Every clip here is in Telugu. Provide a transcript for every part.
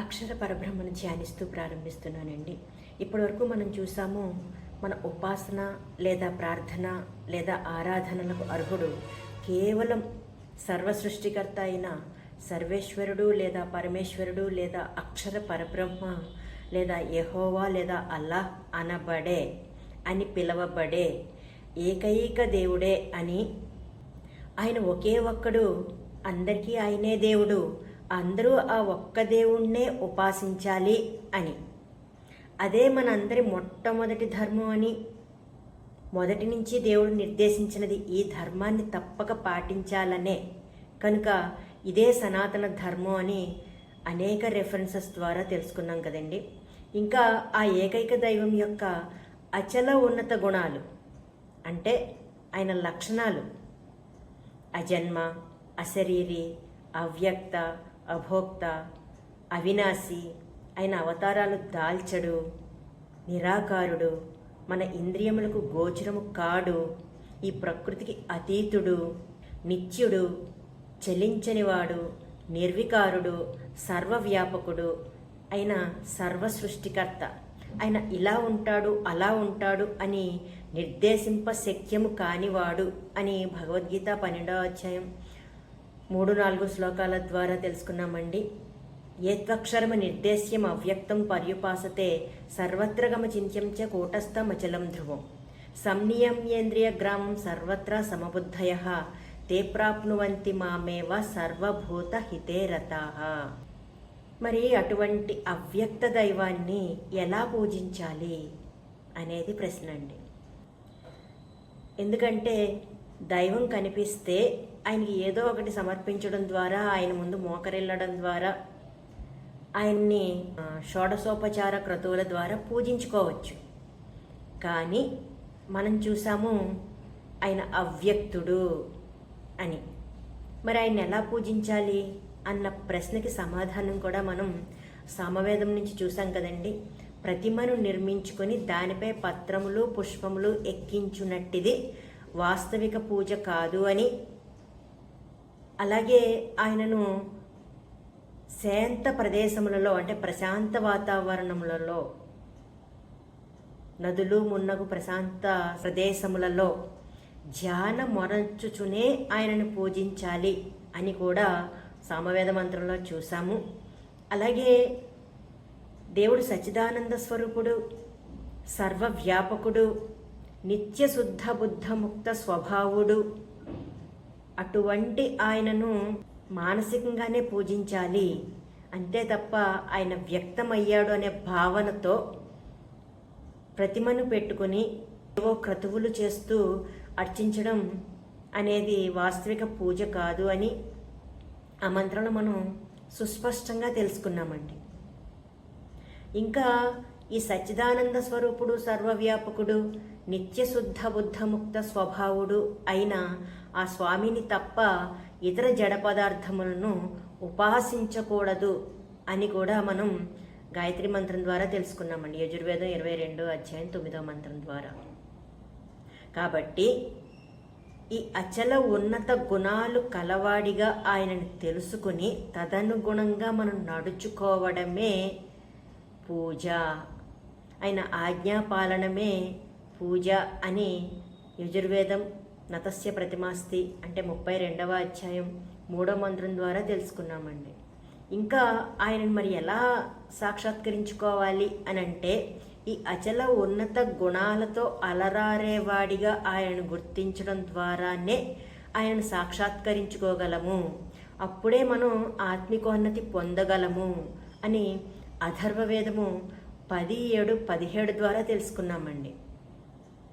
అక్షర పరబ్రహ్మను ధ్యానిస్తూ ప్రారంభిస్తున్నానండి. ఇప్పటివరకు మనం చూసాము మన ఉపాసన లేదా ప్రార్థన లేదా ఆరాధనలకు అర్హుడు కేవలం సర్వ సృష్టికర్త అయిన సర్వేశ్వరుడు లేదా పరమేశ్వరుడు లేదా అక్షర పరబ్రహ్మ లేదా యహోవా లేదా అల్లాహ్ అనబడే అని పిలవబడే ఏకైక దేవుడే అని ఆయన ఒకే ఒక్కడు అందరికీ ఆయనే దేవుడు. అందరూ ఆ ఒక్క దేవుణ్ణే ఉపాసించాలి అని. అదే మనందరి మొట్టమొదటి ధర్మం అని. మొదటి నుంచి దేవుడు నిర్దేశించినది ఈ ధర్మాన్ని తప్పక పాటించాలనే. కనుక ఇదే సనాతన ధర్మం అని అనేక రెఫరెన్సెస్ ద్వారా తెలుసుకున్నాం కదండి. ఇంకా ఆ ఏకైక దైవం యొక్క అచల ఉన్నత గుణాలు అంటే ఆయన లక్షణాలు. అజన్మ అశరీరి అవ్యక్త అభోక్త అవినాశి ఆయన అవతారాలు దాల్చడు నిరాకారుడు మన ఇంద్రియములకు గోచరము కాడు ఈ ప్రకృతికి అతీతుడు నిత్యుడు చలించనివాడు నిర్వికారుడు సర్వవ్యాపకుడు అయిన సర్వ సృష్టికర్త ఆయన ఇలా ఉంటాడు అలా ఉంటాడు అని నిర్దేశింప శక్యము కానివాడు అని భగవద్గీత పన్నెండవ అధ్యాయం మూడు నాలుగు శ్లోకాల ద్వారా తెలుసుకున్నామండి. ఏత్వక్షరమ నిర్దేశ్యం అవ్యక్తం పర్యుపాసతే సర్వత్రగమ చింత్యం చ కూటస్థమచలం ధ్రువం. సంనియమ్యేంద్రియ గ్రామం సర్వత్రా సమబుద్ధయ. తే ప్రాప్నువంతి మామేవ సర్వభూత హితే మరి అటువంటి అవ్యక్త దైవాన్ని ఎలా పూజించాలి అనేది ప్రశ్న అండి. ఎందుకంటే దైవం కనిపిస్తే ఆయనకి ఏదో ఒకటి సమర్పించడం ద్వారా ఆయన ముందు మోకరిల్లడం ద్వారా ఆయన్ని షోడశోపచార క్రతువుల ద్వారా పూజించుకోవచ్చు. కానీ మనం చూసాము ఆయన అవ్యక్తుడు అని. మరి ఆయన ఎలా పూజించాలి అన్న ప్రశ్నకి సమాధానం కూడా మనం సామవేదం నుంచి చూసాం కదండి. ప్రతిమను నిర్మించుకొని దానిపై పత్రములు పుష్పములు ఎక్కించునట్టిది వాస్తవిక పూజ కాదు అని అలాగే ఆయనను శాంత ప్రదేశములలో అంటే ప్రశాంత వాతావరణములలో నదులు మున్నగు ప్రశాంత ప్రదేశములలో ధ్యాన మొరచుచునే ఆయనను పూజించాలి అని కూడా సామవేద మంత్రంలో చూసాము అలాగే దేవుడు సచ్చిదానంద స్వరూపుడు సర్వవ్యాపకుడు నిత్య శుద్ధ బుద్ధ ముక్త స్వభావుడు అటువంటి ఆయనను మానసికంగానే పూజించాలి. అంతే తప్ప ఆయన వ్యక్తమయ్యాడు అనే భావనతో ప్రతిమను పెట్టుకుని ఏవో క్రతువులు చేస్తూ అర్చించడం అనేది వాస్తవిక పూజ కాదు అని ఆ మంత్రంలో మనం సుస్పష్టంగా తెలుసుకున్నామండి. ఇంకా ఈ సచ్చిదానంద స్వరూపుడు సర్వవ్యాపకుడు నిత్యశుద్ధ బుద్ధముక్త స్వభావుడు అయిన ఆ స్వామిని తప్ప ఇతర జడ పదార్థములను ఉపాసించకూడదు అని కూడా మనం గాయత్రి మంత్రం ద్వారా తెలుసుకున్నామండి. యజుర్వేదం ఇరవై రెండు అధ్యాయం తొమ్మిదో మంత్రం ద్వారా. కాబట్టి ఈ అచల ఉన్నత గుణాలు కలవాడిగా ఆయనను తెలుసుకుని తదనుగుణంగా మనం నడుచుకోవడమే పూజ. ఆయన ఆజ్ఞాపాలనమే పూజ అని యజుర్వేదం నతస్య ప్రతిమాస్తి అంటే ముప్పై రెండవ అధ్యాయం మూడో మంత్రం ద్వారా తెలుసుకున్నామండి. ఇంకా ఆయనను మరి ఎలా సాక్షాత్కరించుకోవాలి అని అంటే ఈ అచల ఉన్నత గుణాలతో అలరారేవాడిగా ఆయనను గుర్తించడం ద్వారానే ఆయనను సాక్షాత్కరించుకోగలము. అప్పుడే మనం ఆత్మికోన్నతి పొందగలము అని అథర్వవేదము పది ఏడు పదిహేడు ద్వారా తెలుసుకున్నామండి.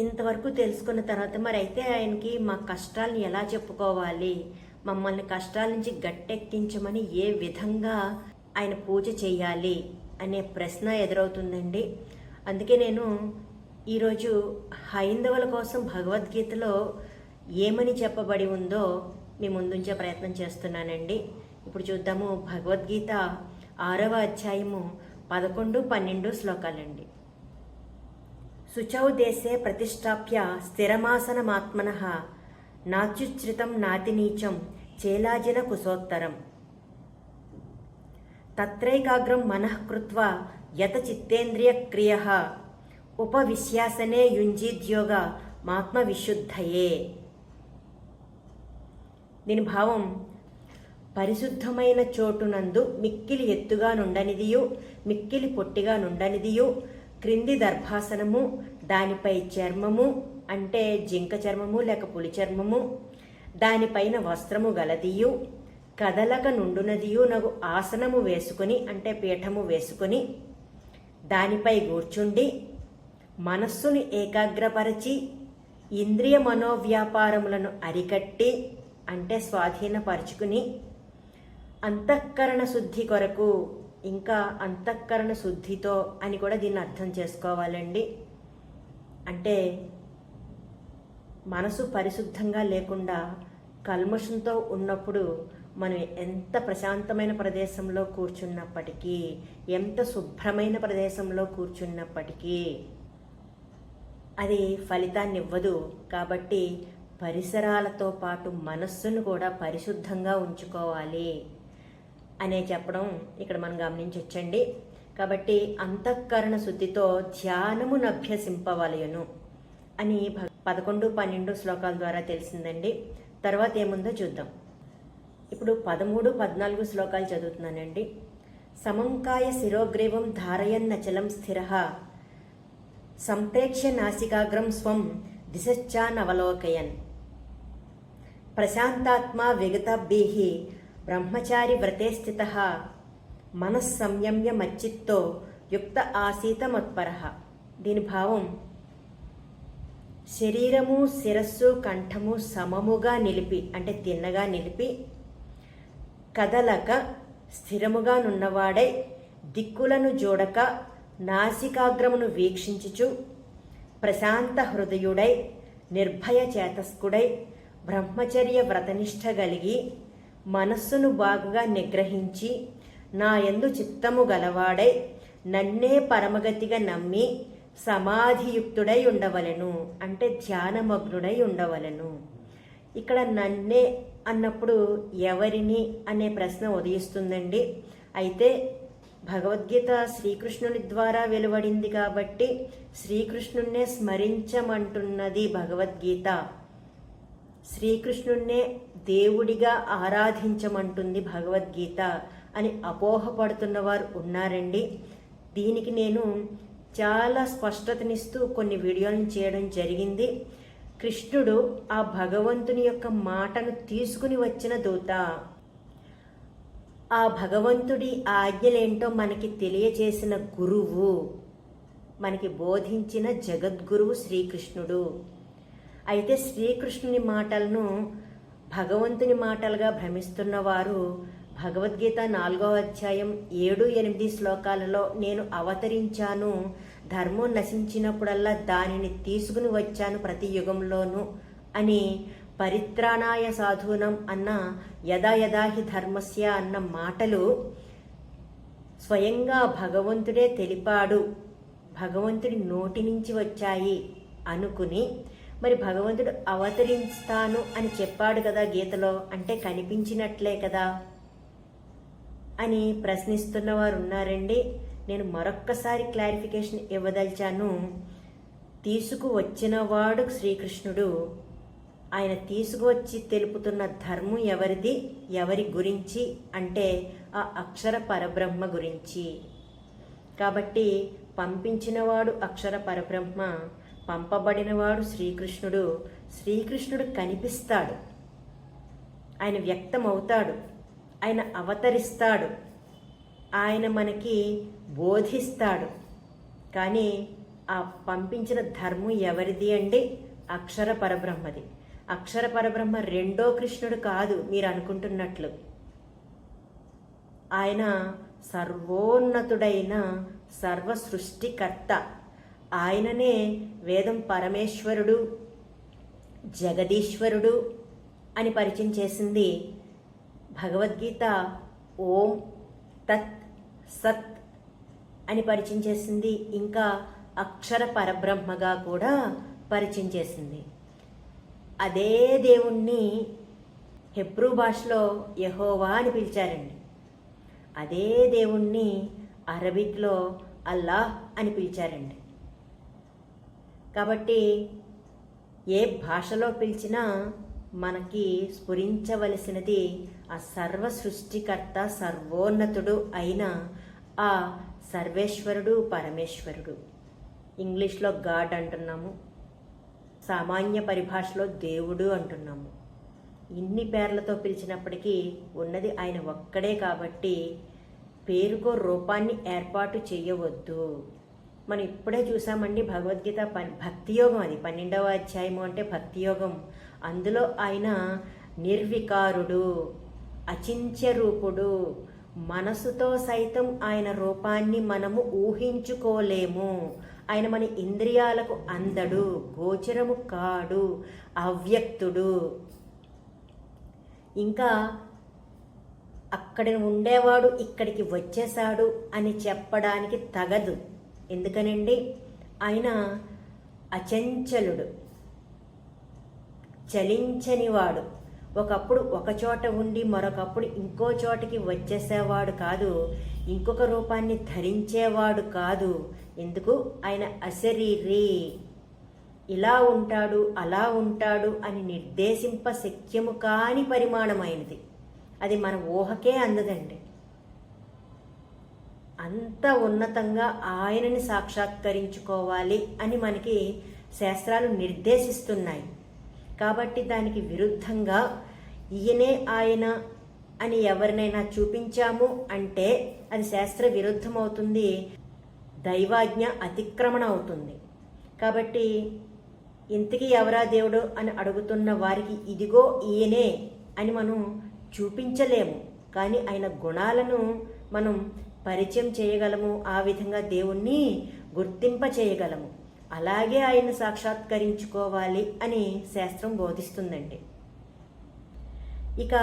ఇంతవరకు తెలుసుకున్న తర్వాత మరి అయితే ఆయనకి మా కష్టాలను ఎలా చెప్పుకోవాలి మమ్మల్ని కష్టాల నుంచి గట్టెక్కించమని ఏ విధంగా ఆయన పూజ చేయాలి అనే ప్రశ్న ఎదురవుతుందండి. అందుకే నేను ఈరోజు హైందవుల కోసం భగవద్గీతలో ఏమని చెప్పబడి ఉందో మీ ముందుంచే ప్రయత్నం చేస్తున్నానండి. ఇప్పుడు చూద్దాము భగవద్గీత ఆరవ అధ్యాయము పదకొండు పన్నెండు శ్లోకాలండి. శుచౌ దేశే ప్రతిష్టాప్య స్థిరమాసనమాత్మన నాత్యుచ్రితం నాతినీచం చేలాజిన కుశోత్తరం. తత్రైకాగ్రం మనః కృత్వా యత చిత్తేంద్రియ ఉపవిశ్యాసనే యుంజీద్యోగ మాత్మవిశుద్ధయే. దీని భావం పరిశుద్ధమైన చోటునందు మిక్కిలి ఎత్తుగా నుండనిదియు మిక్కిలి పొట్టిగా నుండనిదియు క్రింది దర్భాసనము దానిపై చర్మము అంటే జింక చర్మము లేక పులి చర్మము దానిపైన వస్త్రము గలదియు కదలక నుండునదియు నగు ఆసనము వేసుకుని అంటే పీఠము వేసుకుని దానిపై కూర్చుండి మనస్సుని ఏకాగ్రపరచి ఇంద్రియ మనోవ్యాపారములను అరికట్టి అంటే స్వాధీనపరుచుకుని అంతఃకరణ శుద్ధి కొరకు ఇంకా అంతఃకరణ శుద్ధితో అని కూడా దీన్ని అర్థం చేసుకోవాలండి. అంటే మనసు పరిశుద్ధంగా లేకుండా కల్మషంతో ఉన్నప్పుడు మనం ఎంత ప్రశాంతమైన ప్రదేశంలో కూర్చున్నప్పటికీ ఎంత శుభ్రమైన ప్రదేశంలో కూర్చున్నప్పటికీ అది ఫలితాన్ని ఇవ్వదు కాబట్టి పరిసరాలతో పాటు మనస్సును కూడా పరిశుద్ధంగా ఉంచుకోవాలి. అనే చెప్పడం ఇక్కడ మనం గమనించవచ్చండి కాబట్టి అంతఃకరణ శుద్ధితో ధ్యానమును అభ్యసింపవలయను అని పదకొండు పన్నెండు శ్లోకాల ద్వారా తెలిసిందండి. తర్వాత ఏముందో చూద్దాం. ఇప్పుడు పదమూడు పద్నాలుగు శ్లోకాలు చదువుతున్నానండి. సమంకాయ శిరోగ్రీవం ధారయన్నచలం స్థిర. సంప్రేక్ష నాసికాగ్రం స్వం దిశశ్చానవలోకయన్. ప్రశాంతాత్మా విగతాభి బ్రహ్మచారి వ్రతే స్థిత మనస్సంయమ్య మచ్చిత్తో యుక్త ఆసీత మత్పర దీని భావం శరీరము శిరస్సు కంఠము సమముగా నిలిపి అంటే తిన్నగా నిలిపి కదలక స్థిరముగా నున్నవాడై దిక్కులను జోడక నాసికాగ్రమును వీక్షించుచు ప్రశాంత హృదయుడై నిర్భయ చేతస్కుడై బ్రహ్మచర్య వ్రతనిష్ట కలిగి మనస్సును బాగుగా నిగ్రహించి నా ఎందు చిత్తము గలవాడై నన్నే పరమగతిగా నమ్మి సమాధియుక్తుడై ఉండవలెను అంటే ధ్యానమగ్నుడై ఉండవలెను. ఇక్కడ నన్నే అన్నప్పుడు ఎవరిని అనే ప్రశ్న ఉదయిస్తుందండి. అయితే భగవద్గీత శ్రీకృష్ణుని ద్వారా వెలువడింది కాబట్టి శ్రీకృష్ణున్నే స్మరించమంటున్నది భగవద్గీత. శ్రీకృష్ణున్నే దేవుడిగా ఆరాధించమంటుంది భగవద్గీత అని అపోహపడుతున్న వారు ఉన్నారండి. దీనికి నేను చాలా స్పష్టతనిస్తూ కొన్ని వీడియోలను చేయడం జరిగింది. కృష్ణుడు ఆ భగవంతుని యొక్క మాటను తీసుకుని వచ్చిన దూత ఆ భగవంతుడి ఆజ్ఞలేంటో మనకి తెలియచేసిన గురువు మనకి బోధించిన జగద్గురువు శ్రీకృష్ణుడు. అయితే శ్రీకృష్ణుని మాటలను భగవంతుని మాటలుగా భ్రమిస్తున్న వారు భగవద్గీత నాలుగో అధ్యాయం ఏడు ఎనిమిది శ్లోకాలలో నేను అవతరించాను ధర్మం నశించినప్పుడల్లా దానిని తీసుకుని వచ్చాను ప్రతి యుగంలోనూ అని పరిత్రాణాయ సాధూనం అన్న యదా యదాహి ధర్మస్య అన్న మాటలు స్వయంగా భగవంతుడే తెలిపాడు భగవంతుడి నోటి నుంచి వచ్చాయి అనుకుని మరి భగవంతుడు అవతరిస్తాను అని చెప్పాడు కదా గీతలో. అంటే కనిపించినట్లే కదా అని ప్రశ్నిస్తున్న వారు ఉన్నారండి. నేను మరొక్కసారి క్లారిఫికేషన్ ఇవ్వదలిచాను. తీసుకువచ్చినవాడు శ్రీకృష్ణుడు. ఆయన తీసుకువచ్చి తెలుపుతున్న ధర్మం ఎవరిది? ఎవరి గురించి? అంటే ఆ అక్షర పరబ్రహ్మ గురించి. కాబట్టి పంపించినవాడు అక్షర పరబ్రహ్మ పంపబడినవాడు శ్రీకృష్ణుడు. శ్రీకృష్ణుడు కనిపిస్తాడు. ఆయన వ్యక్తమవుతాడు. ఆయన అవతరిస్తాడు. ఆయన మనకి బోధిస్తాడు. కానీ ఆ పంపించిన ధర్మం ఎవరిది అంటే అక్షర పరబ్రహ్మది. అక్షర పరబ్రహ్మ రెండో కృష్ణుడు కాదు మీరు అనుకుంటున్నట్లు. ఆయన సర్వోన్నతుడైన సర్వ సృష్టికర్త ఆయననే వేదం పరమేశ్వరుడు జగదీశ్వరుడు అని పరిచయం చేసింది భగవద్గీత ఓం తత్ సత్ అని పరిచయం చేసింది. ఇంకా అక్షర పరబ్రహ్మగా కూడా పరిచయం చేసింది. అదే దేవుణ్ణి హెబ్రూ భాషలో యహోవా అని పిలిచారండి. అదే దేవుణ్ణి అరబిక్లో అల్లాహ్ అని పిలిచారండి. కాబట్టి ఏ భాషలో పిలిచినా మనకి స్ఫురించవలసినది ఆ సర్వ సృష్టికర్త సర్వోన్నతుడు అయిన ఆ సర్వేశ్వరుడు పరమేశ్వరుడు. ఇంగ్లీష్లో గాడ్ అంటున్నాము. సామాన్య పరిభాషలో దేవుడు అంటున్నాము. ఇన్ని పేర్లతో పిలిచినప్పటికీ ఉన్నది ఆయన ఒక్కడే కాబట్టి పేరుకో రూపాన్ని ఏర్పాటు చేయవద్దు. మనం ఇప్పుడే చూసామండి భగవద్గీత పన్ భక్తి యోగం అది. పన్నెండవ అధ్యాయము అంటే భక్తి యోగం అందులో ఆయన నిర్వికారుడు అచింత్య రూపుడు మనసుతో సైతం ఆయన రూపాన్ని మనము ఊహించుకోలేము. ఆయన మన ఇంద్రియాలకు అందడు గోచరము కాడు అవ్యక్తుడు. ఇంకా అక్కడ ఉండేవాడు ఇక్కడికి వచ్చేశాడు అని చెప్పడానికి తగదు. ఎందుకనండి? ఆయన అచంచలుడు చలించనివాడు. ఒకప్పుడు ఒక చోట ఉండి మరొకప్పుడు ఇంకో చోటకి వచ్చేసేవాడు కాదు. ఇంకొక రూపాన్ని ధరించేవాడు కాదు. ఎందుకు? ఆయన అశరీరి. ఇలా ఉంటాడు అలా ఉంటాడు అని నిర్దేశింప శక్యము కాని పరిమాణమైనది అది మన ఊహకే అందదండి అంత ఉన్నతంగా ఆయనని సాక్షాత్కరించుకోవాలి అని మనకి శాస్త్రాలు నిర్దేశిస్తున్నాయి. కాబట్టి దానికి విరుద్ధంగా ఈయనే ఆయన అని ఎవరినైనా చూపించాము అంటే అది శాస్త్ర విరుద్ధమవుతుంది దైవాజ్ఞ అతిక్రమణ అవుతుంది. కాబట్టి ఇంతకీ ఎవరా దేవుడు అని అడుగుతున్న వారికి ఇదిగో ఈయనే అని మనం చూపించలేము. కానీ ఆయన గుణాలను మనం పరిచయం చేయగలము ఆ విధంగా దేవుణ్ణి గుర్తింప చేయగలము. అలాగే ఆయన సాక్షాత్కరించుకోవాలి అని శాస్త్రం బోధిస్తుందండి. ఇక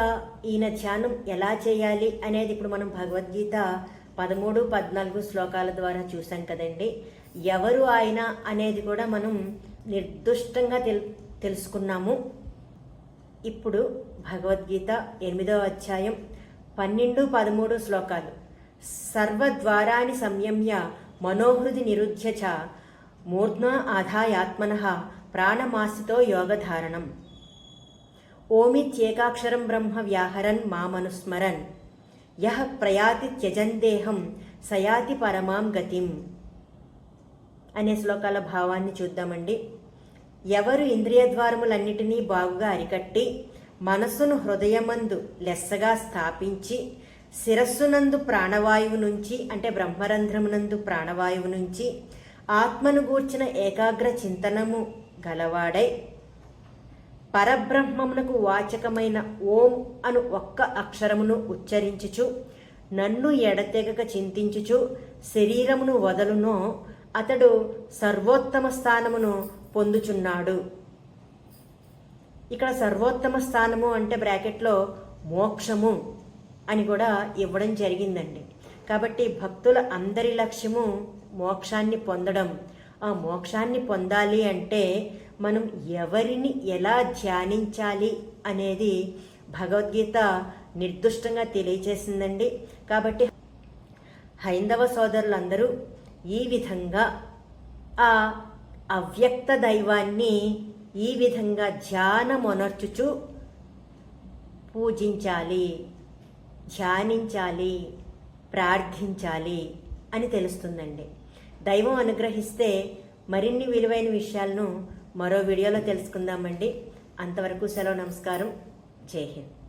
ఈయన ధ్యానం ఎలా చేయాలి అనేది ఇప్పుడు మనం భగవద్గీత పదమూడు పద్నాలుగు శ్లోకాల ద్వారా చూసాం కదండి. ఎవరు ఆయన అనేది కూడా మనం నిర్దుష్టంగా తెల్ తెలుసుకున్నాము. ఇప్పుడు భగవద్గీత ఎనిమిదవ అధ్యాయం పన్నెండు పదమూడు శ్లోకాలు. సర్వద్వారాని సంయమ్య మనోహృది నిరుధ్య చ మూర్ధ్న ఆధాయాత్మన ప్రాణమాసితో యోగధారణం. ఓమిత్యేకాక్షరం బ్రహ్మ వ్యాహరన్ మామనుస్మరన్. యహ ప్రయాతి త్యజందేహం సయాతి పరమాం గతిం. అనే శ్లోకాల భావాన్ని చూద్దామండి. ఎవరు ఇంద్రియద్వారములన్నిటినీ బాగుగా అరికట్టి మనస్సును హృదయమందు లెస్సగా స్థాపించి శిరస్సునందు ప్రాణవాయువు నుంచి అంటే బ్రహ్మరంధ్రమునందు ప్రాణవాయువు నుంచి ఆత్మను గూర్చిన ఏకాగ్ర చింతనము గలవాడై పరబ్రహ్మమునకు వాచకమైన ఓం అను ఒక్క అక్షరమును ఉచ్చరించుచు నన్ను ఎడతెగక చింతించుచు శరీరమును వదలునో అతడు సర్వోత్తమ స్థానమును పొందుచున్నాడు. ఇక్కడ సర్వోత్తమ స్థానము అంటే బ్రాకెట్లో మోక్షము. అని కూడా ఇవ్వడం జరిగిందండి. కాబట్టి భక్తుల అందరి లక్ష్యము మోక్షాన్ని పొందడం. ఆ మోక్షాన్ని పొందాలి అంటే మనం ఎవరిని ఎలా ధ్యానించాలి అనేది భగవద్గీత నిర్దుష్టంగా తెలియచేసిందండి. కాబట్టి హైందవ సోదరులందరూ ఈ విధంగా ఆ అవ్యక్త దైవాన్ని ఈ విధంగా ధ్యానమొనర్చుచు పూజించాలి. ధ్యానించాలి ప్రార్థించాలి అని తెలుస్తుందండి. దైవం అనుగ్రహిస్తే మరిన్ని విలువైన విషయాలను మరో వీడియోలో తెలుసుకుందామండి. అంతవరకు సెలవు నమస్కారం. జై హింద్.